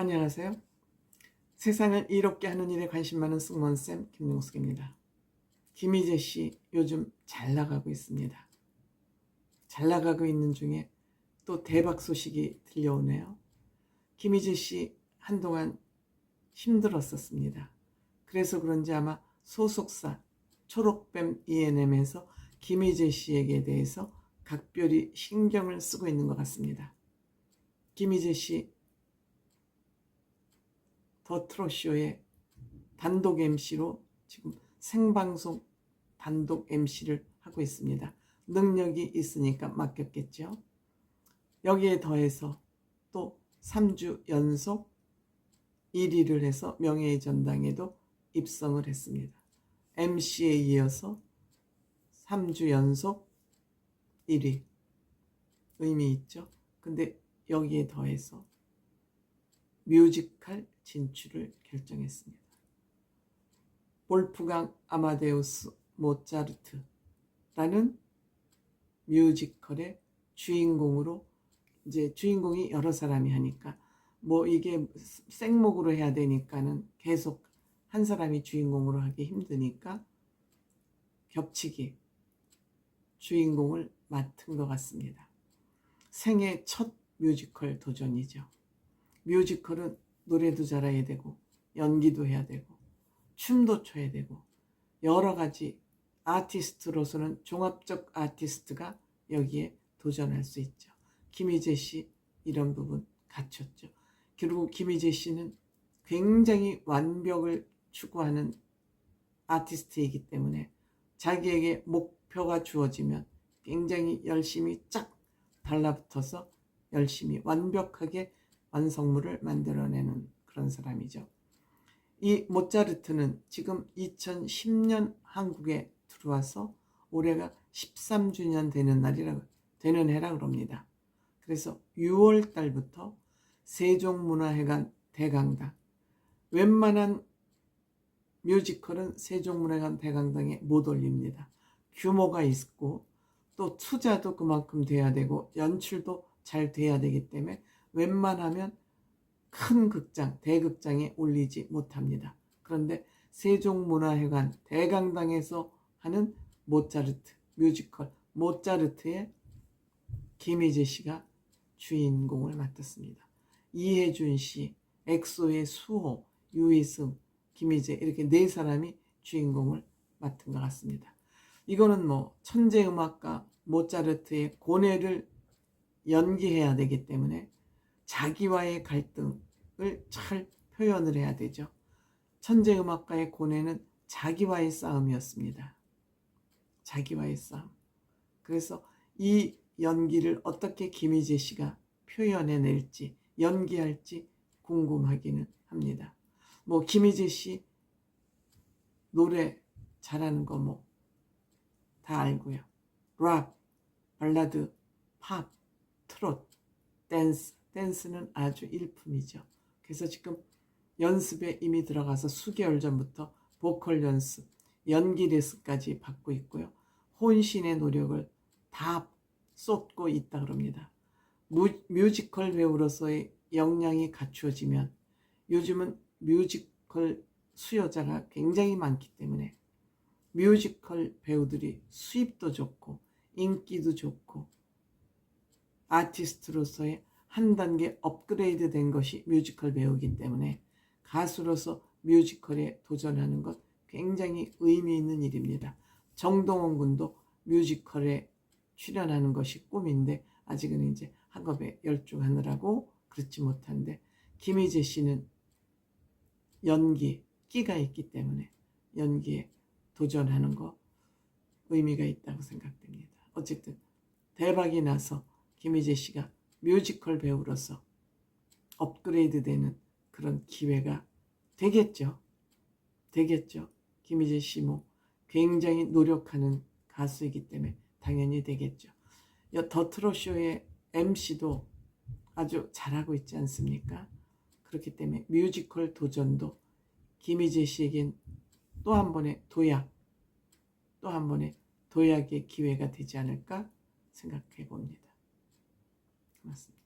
안녕하세요. 세상을 이롭게 하는 일에 관심 많은 승무원쌤 김용숙입니다. 김희재 씨 요즘 잘 나가고 있습니다. 잘 나가고 있는 중에 또 대박 소식이 들려오네요. 김희재 씨 한동안 힘들었었습니다. 그래서 그런지 아마 소속사 초록뱀 E&M에서 김희재 씨에게 대해서 각별히 신경을 쓰고 있는 것 같습니다. 김희재 씨 더 트롯쇼의 단독 MC로 지금 생방송 단독 MC를 하고 있습니다. 능력이 있으니까 맡겼겠죠. 여기에 더해서 또 3주 연속 1위를 해서 명예의 전당에도 입성을 했습니다. MC에 이어서 3주 연속 1위 의미 있죠. 근데 여기에 더해서 뮤지컬 진출을 결정했습니다. 볼프강 아마데우스 모차르트라는 뮤지컬의 주인공으로 이제 주인공이 여러 사람이 하니까 뭐 이게 생목으로 해야 되니까는 계속 한 사람이 주인공으로 하기 힘드니까 겹치기 주인공을 맡은 것 같습니다. 생애 첫 뮤지컬 도전이죠. 뮤지컬은 노래도 잘해야 되고 연기도 해야 되고 춤도 춰야 되고 여러 가지 아티스트로서는 종합적 아티스트가 여기에 도전할 수 있죠. 김희재 씨 이런 부분 갖췄죠. 그리고 김희재 씨는 굉장히 완벽을 추구하는 아티스트이기 때문에 자기에게 목표가 주어지면 굉장히 열심히 쫙 달라붙어서 열심히 완벽하게 완성물을 만들어내는 그런 사람이죠. 이 모차르트는 지금 2010년 한국에 들어와서 올해가 13주년 되는 날이라 되는 해라 그럽니다. 그래서 6월 달부터 세종문화회관 대강당 웬만한 뮤지컬은 세종문화회관 대강당에 못 올립니다. 규모가 있고 또 투자도 그만큼 돼야 되고 연출도 잘 돼야 되기 때문에 웬만하면 큰 극장, 대극장에 올리지 못합니다. 그런데 세종문화회관 대강당에서 하는 모차르트 뮤지컬 모차르트의 김희재 씨가 주인공을 맡았습니다. 이혜준 씨, 엑소의 수호, 유희승, 김희재 이렇게 네 사람이 주인공을 맡은 것 같습니다. 이거는 뭐 천재 음악가 모차르트의 고뇌를 연기해야 되기 때문에 자기와의 갈등을 잘 표현을 해야 되죠. 천재 음악가의 고뇌는 자기와의 싸움이었습니다. 자기와의 싸움. 그래서 이 연기를 어떻게 김희재 씨가 표현해낼지, 연기할지 궁금하기는 합니다. 뭐, 김희재 씨 노래 잘하는 거 뭐, 다 알고요. 락, 발라드, 팝, 트롯, 댄스, 댄스는 아주 일품이죠. 그래서 지금 연습에 이미 들어가서 수개월 전부터 보컬 연습, 연기 레슨까지 받고 있고요. 혼신의 노력을 다 쏟고 있다 그럽니다. 뮤지컬 배우로서의 역량이 갖추어지면 요즘은 뮤지컬 수요자가 굉장히 많기 때문에 뮤지컬 배우들이 수입도 좋고 인기도 좋고 아티스트로서의 한 단계 업그레이드 된 것이 뮤지컬 배우기 때문에 가수로서 뮤지컬에 도전하는 것 굉장히 의미 있는 일입니다. 정동원 군도 뮤지컬에 출연하는 것이 꿈인데 아직은 이제 학업에 열중하느라고 그렇지 못한데 김희재 씨는 연기 끼가 있기 때문에 연기에 도전하는 거 의미가 있다고 생각됩니다. 어쨌든 대박이 나서 김희재 씨가 뮤지컬 배우로서 업그레이드 되는 그런 기회가 되겠죠. 되겠죠. 김희재 씨 뭐 굉장히 노력하는 가수이기 때문에 당연히 되겠죠. 더 트롯 쇼의 MC도 아주 잘하고 있지 않습니까? 그렇기 때문에 뮤지컬 도전도 김희재 씨에겐 또 한 번의 도약, 또 한 번의 도약의 기회가 되지 않을까 생각해 봅니다. 고맙습니다.